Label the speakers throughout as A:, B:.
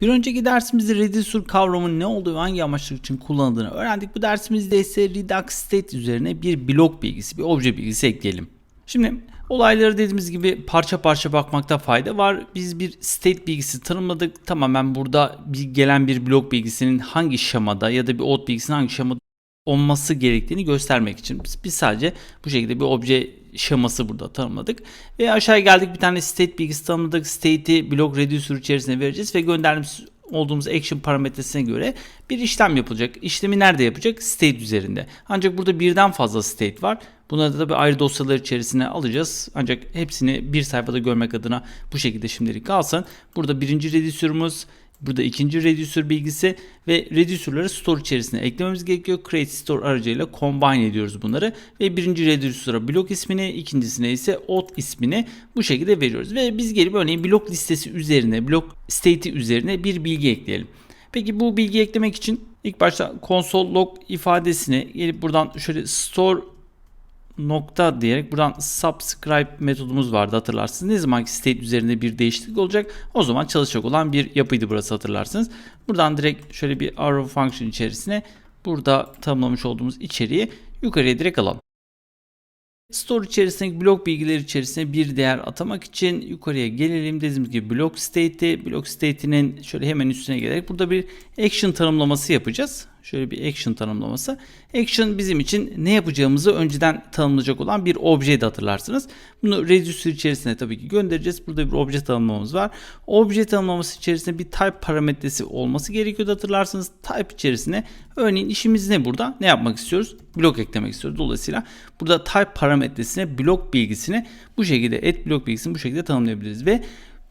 A: Bir önceki dersimizde Reducer kavramının ne olduğu ve hangi amaçlar için kullanıldığını öğrendik. Bu dersimizde ise Redux State üzerine bir blok bilgisi, bir obje bilgisi ekleyelim. Şimdi olayları dediğimiz gibi parça parça bakmakta fayda var. Biz bir state bilgisi tanımladık. Tamamen burada bir gelen bir blok bilgisinin hangi şemada ya da bir out bilgisinin hangi şemada olması gerektiğini göstermek için biz sadece bu şekilde bir obje şeması burada tanımladık. Ve aşağıya geldik bir tane state bilgisi tanımladık. State'i blok reducer içerisine vereceğiz ve göndermiş olduğumuz action parametresine göre bir işlem yapılacak. İşlemi nerede yapacak? State üzerinde. Ancak burada birden fazla state var. Bunları da bir ayrı dosyalar içerisine alacağız. Ancak hepsini bir sayfada görmek adına bu şekilde şimdilik kalsın. Burada birinci reducer'ımız Burada ikinci reducer bilgisi ve reducer'ları store içerisine eklememiz gerekiyor. Create store aracıyla combine ediyoruz bunları ve birinci reducer'a blok ismini, ikincisine ise out ismini bu şekilde veriyoruz. Ve biz gelip örneğin blok listesi üzerine, blok state'i üzerine bir bilgi ekleyelim. Peki bu bilgi eklemek için ilk başta console log ifadesine gelip buradan şöyle store nokta diyerek buradan subscribe metodumuz vardı hatırlarsınız. Ne zaman ki state üzerinde bir değişiklik olacak o zaman çalışacak olan bir yapıydı burası hatırlarsınız. Buradan direkt şöyle bir arrow function içerisine burada tanımlamış olduğumuz içeriği yukarıya direkt alalım. Store içerisindeki blok bilgileri içerisine bir değer atamak için yukarıya gelelim. Dediğimiz gibi blok state'i, blok state'inin şöyle hemen üstüne gelerek burada bir action tanımlaması yapacağız. Şöyle bir action tanımlaması. Action bizim için ne yapacağımızı önceden tanımlayacak olan bir objeydi hatırlarsınız. Bunu reducer içerisine tabii ki göndereceğiz. Burada bir obje tanımlamamız var. Obje tanımlaması içerisinde bir type parametresi olması gerekiyordu hatırlarsınız. Type içerisine örneğin işimiz ne burada? Ne yapmak istiyoruz? Blok eklemek istiyoruz. Dolayısıyla burada type parametresine blok bilgisini bu şekilde et blok bilgisini bu şekilde tanımlayabiliriz ve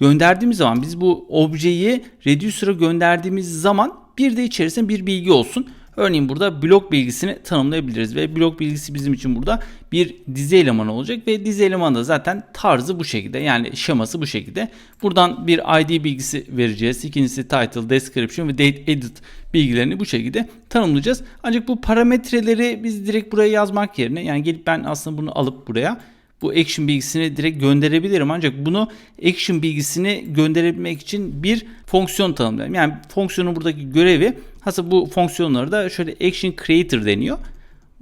A: gönderdiğimiz zaman biz bu objeyi reducer'a gönderdiğimiz zaman bir de içerisinde bir bilgi olsun. Örneğin burada blok bilgisini tanımlayabiliriz ve blok bilgisi bizim için burada bir dizi elemanı olacak ve dizi elemanı da zaten tarzı bu şekilde yani şeması bu şekilde. Buradan bir ID bilgisi vereceğiz. İkincisi title, description ve date edit bilgilerini bu şekilde tanımlayacağız. Ancak bu parametreleri biz direkt buraya yazmak yerine yani gelip ben aslında bunu alıp buraya bu action bilgisini direkt gönderebilirim. Ancak bunu action bilgisini gönderebilmek için bir fonksiyon tanımlayalım. Yani fonksiyonun buradaki görevi aslında bu fonksiyonları da şöyle action creator deniyor.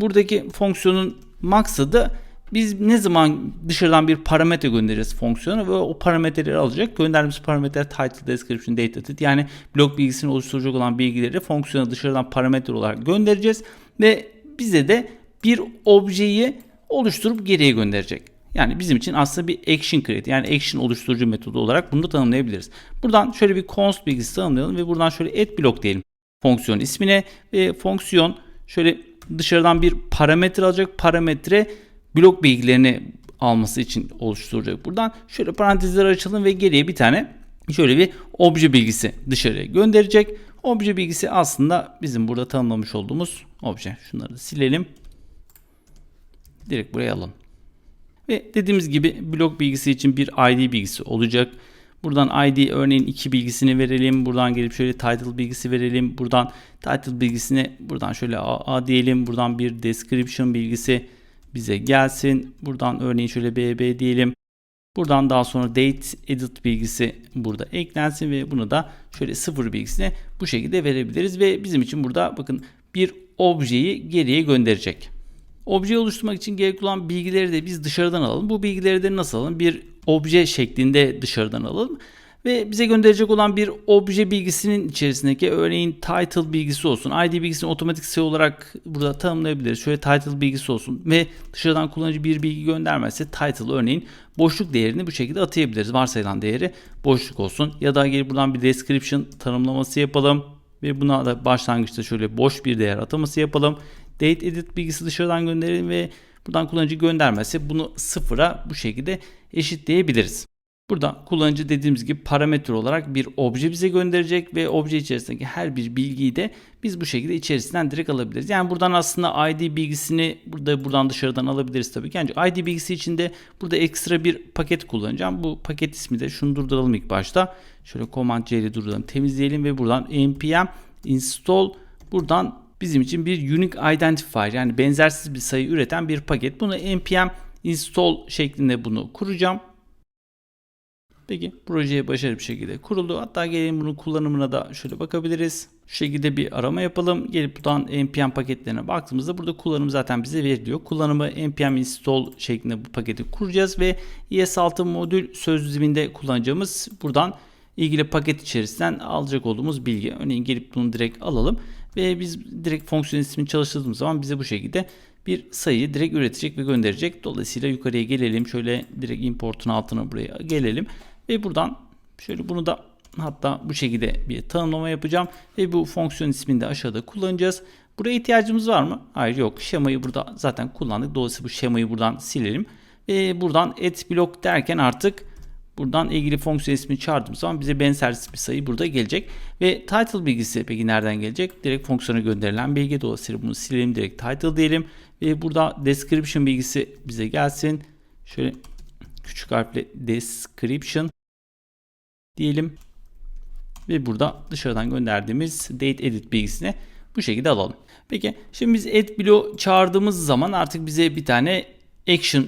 A: Buradaki fonksiyonun maksadı biz ne zaman dışarıdan bir parametre göndeririz fonksiyona ve o parametreleri alacak. Gönderdiğimiz parametreler title, description, data type yani blok bilgisini oluşturacak olan bilgileri fonksiyona dışarıdan parametre olarak göndereceğiz ve bize de bir objeyi oluşturup geriye gönderecek. Yani bizim için aslında bir action create yani action oluşturucu metodu olarak bunu da tanımlayabiliriz. Buradan şöyle bir const bilgisi tanımlayalım ve buradan şöyle add block diyelim fonksiyon ismine ve fonksiyon şöyle dışarıdan bir parametre alacak. Parametre blok bilgilerini alması için oluşturacak. Buradan şöyle parantezleri açalım ve geriye bir tane şöyle bir obje bilgisi dışarıya gönderecek. Obje bilgisi aslında bizim burada tanımlamış olduğumuz obje. Şunları da silelim. Direkt buraya alalım. Ve dediğimiz gibi blok bilgisi için bir ID bilgisi olacak. Buradan ID örneğin 2 bilgisini verelim. Buradan gelip şöyle title bilgisi verelim. Buradan title bilgisini buradan şöyle A, diyelim. Buradan bir description bilgisi bize gelsin. Buradan örneğin şöyle BB diyelim. Buradan daha sonra date edit bilgisi burada eklensin ve bunu da şöyle sıfır bilgisine bu şekilde verebiliriz ve bizim için burada bakın bir objeyi geriye gönderecek. Obje oluşturmak için gerekli olan bilgileri de biz dışarıdan alalım. Bu bilgileri de nasıl alalım? Bir obje şeklinde dışarıdan alalım. Ve bize gönderecek olan bir obje bilgisinin içerisindeki örneğin title bilgisi olsun. ID bilgisini otomatik sayı olarak burada tanımlayabiliriz. Şöyle title bilgisi olsun ve dışarıdan kullanıcı bir bilgi göndermezse title örneğin boşluk değerini bu şekilde atayabiliriz. Varsayılan değeri boşluk olsun. Ya da gelip buradan bir description tanımlaması yapalım. Ve buna da başlangıçta şöyle boş bir değer ataması yapalım. Date edit bilgisi dışarıdan gönderelim ve buradan kullanıcı göndermezse bunu sıfıra bu şekilde eşitleyebiliriz. Burada kullanıcı dediğimiz gibi parametre olarak bir obje bize gönderecek ve obje içerisindeki her bir bilgiyi de biz bu şekilde içerisinden direkt alabiliriz. Yani buradan aslında ID bilgisini burada buradan dışarıdan alabiliriz tabii ki. Ancak ID bilgisi için de burada ekstra bir paket kullanacağım. Bu paket ismi de şunu durduralım ilk başta. Şöyle Command C ile durduralım, temizleyelim ve buradan npm install buradan bizim için bir unique identifier yani benzersiz bir sayı üreten bir paket. Bunu npm install şeklinde bunu kuracağım. Peki projeye başarılı bir şekilde kuruldu. Hatta gelin bunun kullanımına da şöyle bakabiliriz. Şu şekilde bir arama yapalım. Gelip buradan npm paketlerine baktığımızda burada kullanım zaten bize veriliyor. Kullanımı npm install şeklinde bu paketi kuracağız ve ES6 modül sözlüğünde kullanacağımız buradan ilgili paket içerisinden alacak olduğumuz bilgi. Örneğin gelip bunu direkt alalım ve biz direkt fonksiyon ismini çalıştırdığımız zaman bize bu şekilde bir sayıyı direkt üretecek ve gönderecek. Dolayısıyla yukarıya gelelim. Şöyle direkt importun altına buraya gelelim. Ve buradan şöyle bunu da hatta bu şekilde bir tanımlama yapacağım. Ve bu fonksiyon ismini de aşağıda kullanacağız. Buraya ihtiyacımız var mı? Hayır yok. Şemayı burada zaten kullandık. Dolayısıyla bu şemayı buradan silelim. Ve buradan et blok derken artık Buradan ilgili fonksiyon ismini çağırdığımız zaman bize benzer bir sayı burada gelecek. Ve title bilgisi peki nereden gelecek? Direkt fonksiyona gönderilen bilgi. Dolayısıyla bunu silelim direkt title diyelim. Ve burada description bilgisi bize gelsin. Şöyle küçük harfle description diyelim. Ve burada dışarıdan gönderdiğimiz date edit bilgisini bu şekilde alalım. Peki şimdi biz add block çağırdığımız zaman artık bize bir tane action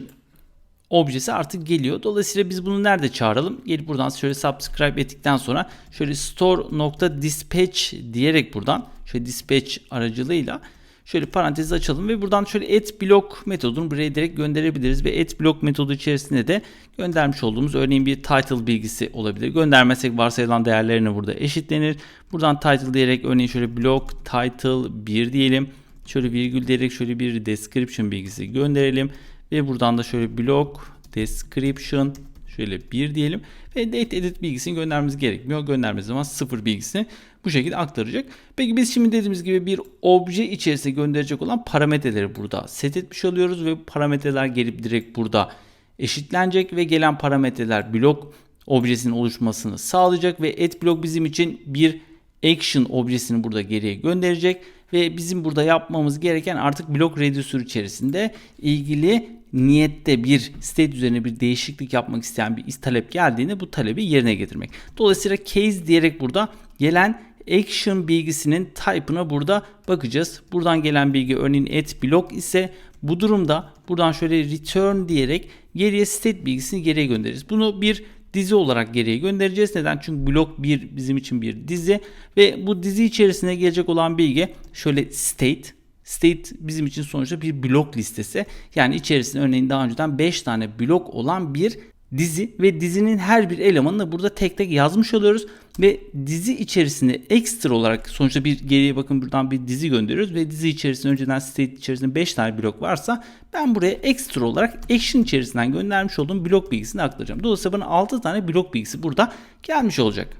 A: objesi artık geliyor. Dolayısıyla biz bunu nerede çağıralım? Gelip buradan şöyle subscribe ettikten sonra şöyle store.dispatch diyerek buradan şöyle dispatch aracılığıyla şöyle parantezi açalım ve buradan şöyle add block metodunu buraya direkt gönderebiliriz ve add block metodu içerisinde de göndermiş olduğumuz örneğin bir title bilgisi olabilir. Göndermezsek varsayılan değerlerini burada eşitlenir. Buradan title diyerek örneğin şöyle block title 1 diyelim. Şöyle virgül diyerek şöyle bir description bilgisi gönderelim. Ve buradan da şöyle block description şöyle bir diyelim. Ve date edit bilgisini göndermemiz gerekmiyor. Göndermemiz zaman sıfır bilgisini bu şekilde aktaracak. Peki biz şimdi dediğimiz gibi bir obje içerisine gönderecek olan parametreleri burada set etmiş oluyoruz ve parametreler gelip direkt burada eşitlenecek ve gelen parametreler blok objesinin oluşmasını sağlayacak ve add block bizim için bir action objesini burada geriye gönderecek ve bizim burada yapmamız gereken artık blok reducer içerisinde ilgili niyette bir state üzerine bir değişiklik yapmak isteyen bir talep geldiğinde bu talebi yerine getirmek. Dolayısıyla case diyerek burada gelen action bilgisinin type'ına burada bakacağız. Buradan gelen bilgi örneğin at block ise bu durumda buradan şöyle return diyerek geriye state bilgisini geriye göndeririz. Bunu bir dizi olarak geriye göndereceğiz. Neden? Çünkü blok 1 bizim için bir dizi ve bu dizi içerisine gelecek olan bilgi şöyle state State bizim için sonuçta bir blok listesi. Yani içerisinde örneğin daha önceden 5 tane blok olan bir dizi ve dizinin her bir elemanını burada tek tek yazmış oluyoruz ve dizi içerisinde ekstra olarak sonuçta bir geriye bakın buradan bir dizi gönderiyoruz ve dizi içerisinde önceden state içerisinde 5 tane blok varsa ben buraya ekstra olarak action içerisinden göndermiş olduğum blok bilgisini aktaracağım. Dolayısıyla bana 6 tane blok bilgisi burada gelmiş olacak.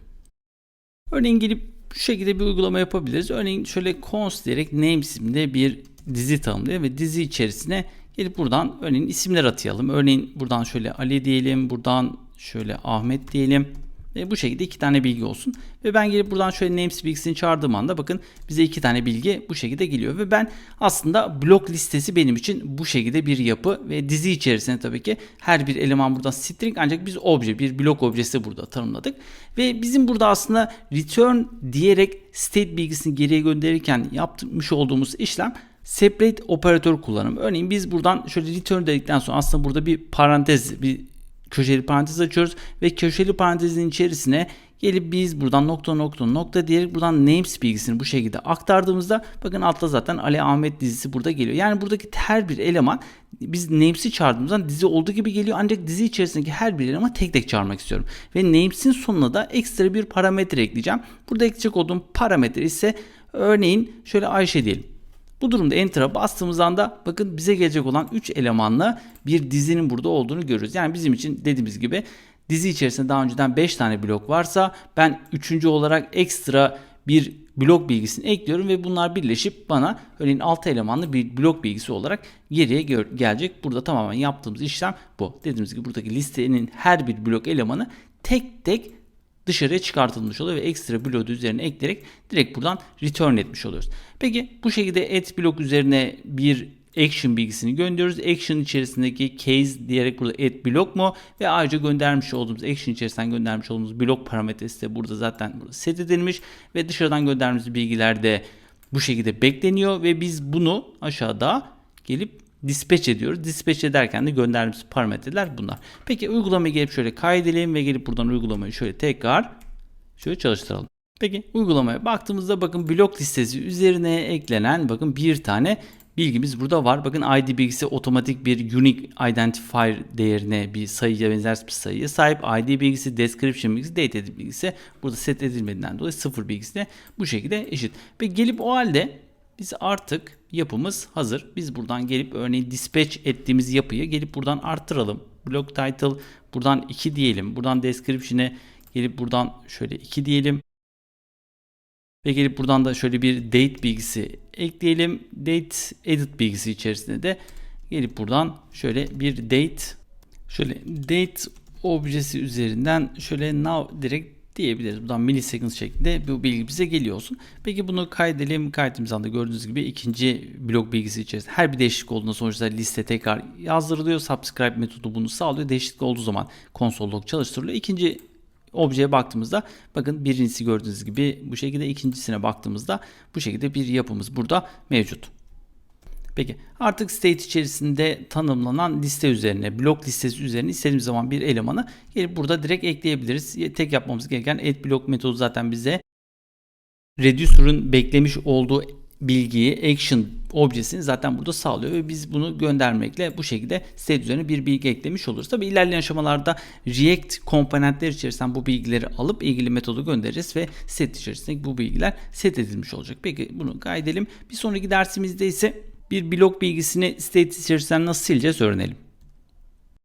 A: Örneğin gelip bu şekilde bir uygulama yapabiliriz. Örneğin şöyle const diyerek name isimli bir dizi tanımlıyor ve dizi içerisine gelip buradan örneğin isimler atayalım. Örneğin buradan şöyle Ali diyelim, buradan şöyle Ahmet diyelim. Ve bu şekilde iki tane bilgi olsun. Ve ben gelip buradan şöyle names bilgisini çağırdığım anda bakın bize iki tane bilgi bu şekilde geliyor. Ve ben aslında blok listesi benim için bu şekilde bir yapı ve dizi içerisinde tabii ki her bir eleman burada string ancak biz obje bir blok objesi burada tanımladık. Ve bizim burada aslında return diyerek state bilgisini geriye gönderirken yapmış olduğumuz işlem separate operatör kullanımı. Örneğin biz buradan şöyle return dedikten sonra aslında burada bir parantez bir köşeli parantez açıyoruz ve köşeli parantezin içerisine gelip biz buradan nokta nokta nokta diyerek buradan names bilgisini bu şekilde aktardığımızda bakın altta zaten Ali Ahmet dizisi burada geliyor. Yani buradaki her bir eleman biz names'i çağırdığımızda dizi olduğu gibi geliyor ancak dizi içerisindeki her bir eleman tek tek çağırmak istiyorum. Ve names'in sonuna da ekstra bir parametre ekleyeceğim. Burada ekleyecek olduğum parametre ise örneğin şöyle Ayşe diyelim. Bu durumda Enter'a bastığımız anda bakın bize gelecek olan 3 elemanla bir dizinin burada olduğunu görürüz. Yani bizim için dediğimiz gibi dizi içerisinde daha önceden 5 tane blok varsa ben 3. olarak ekstra bir blok bilgisini ekliyorum ve bunlar birleşip bana örneğin 6 elemanlı bir blok bilgisi olarak geriye gelecek. Burada tamamen yaptığımız işlem bu. Dediğimiz gibi buradaki listenin her bir blok elemanı tek tek dışarıya çıkartılmış oluyor ve ekstra bloğu üzerine ekleyerek direkt buradan return etmiş oluyoruz. Peki bu şekilde add blok üzerine bir action bilgisini gönderiyoruz. Action içerisindeki case diyerek burada add blok mu ve ayrıca göndermiş olduğumuz action içerisinden göndermiş olduğumuz blok parametresi de burada zaten burada set edilmiş ve dışarıdan gönderdiğimiz bilgiler de bu şekilde bekleniyor ve biz bunu aşağıda gelip dispatch ediyoruz. Dispatch ederken de gönderdiğimiz parametreler bunlar. Peki uygulamaya gelip şöyle kaydedelim ve gelip buradan uygulamayı şöyle tekrar şöyle çalıştıralım. Peki uygulamaya baktığımızda bakın blok listesi üzerine eklenen bakın bir tane bilgimiz burada var. Bakın ID bilgisi otomatik bir unique identifier değerine bir sayıya benzer bir sayıya sahip. ID bilgisi, description bilgisi, date bilgisi burada set edilmediğinden dolayı sıfır bilgisi de bu şekilde eşit. Ve gelip o halde biz artık yapımız hazır. Biz buradan gelip örneğin dispatch ettiğimiz yapıyı gelip buradan arttıralım. Block title buradan 2 diyelim. Buradan description'e gelip buradan şöyle 2 diyelim. Ve gelip buradan da şöyle bir date bilgisi ekleyelim. Date edit bilgisi içerisinde de gelip buradan şöyle bir date şöyle date objesi üzerinden şöyle now direkt diyebiliriz. Buradan milliseconds şeklinde bu bilgi bize geliyor olsun. Peki bunu kaydedelim. Kaydettiğimiz anda gördüğünüz gibi ikinci blok bilgisi içerisinde her bir değişiklik olduğunda sonuçta liste tekrar yazdırılıyor. Subscribe metodu bunu sağlıyor. Değişiklik olduğu zaman console log çalıştırılıyor. İkinci objeye baktığımızda bakın birincisi gördüğünüz gibi bu şekilde ikincisine baktığımızda bu şekilde bir yapımız burada mevcut. Peki artık state içerisinde tanımlanan liste üzerine, blok listesi üzerine istediğimiz zaman bir elemanı gelip burada direkt ekleyebiliriz. Tek yapmamız gereken add block metodu zaten bize reducer'ın beklemiş olduğu bilgiyi action objesini zaten burada sağlıyor ve biz bunu göndermekle bu şekilde state üzerine bir bilgi eklemiş oluruz. Tabi ilerleyen aşamalarda React komponentler içerisinden bu bilgileri alıp ilgili metodu göndeririz ve set içerisindeki bu bilgiler set edilmiş olacak. Peki bunu kaydedelim. Bir sonraki dersimizde ise bir blok bilgisini state içerisinden nasıl sileceğiz öğrenelim.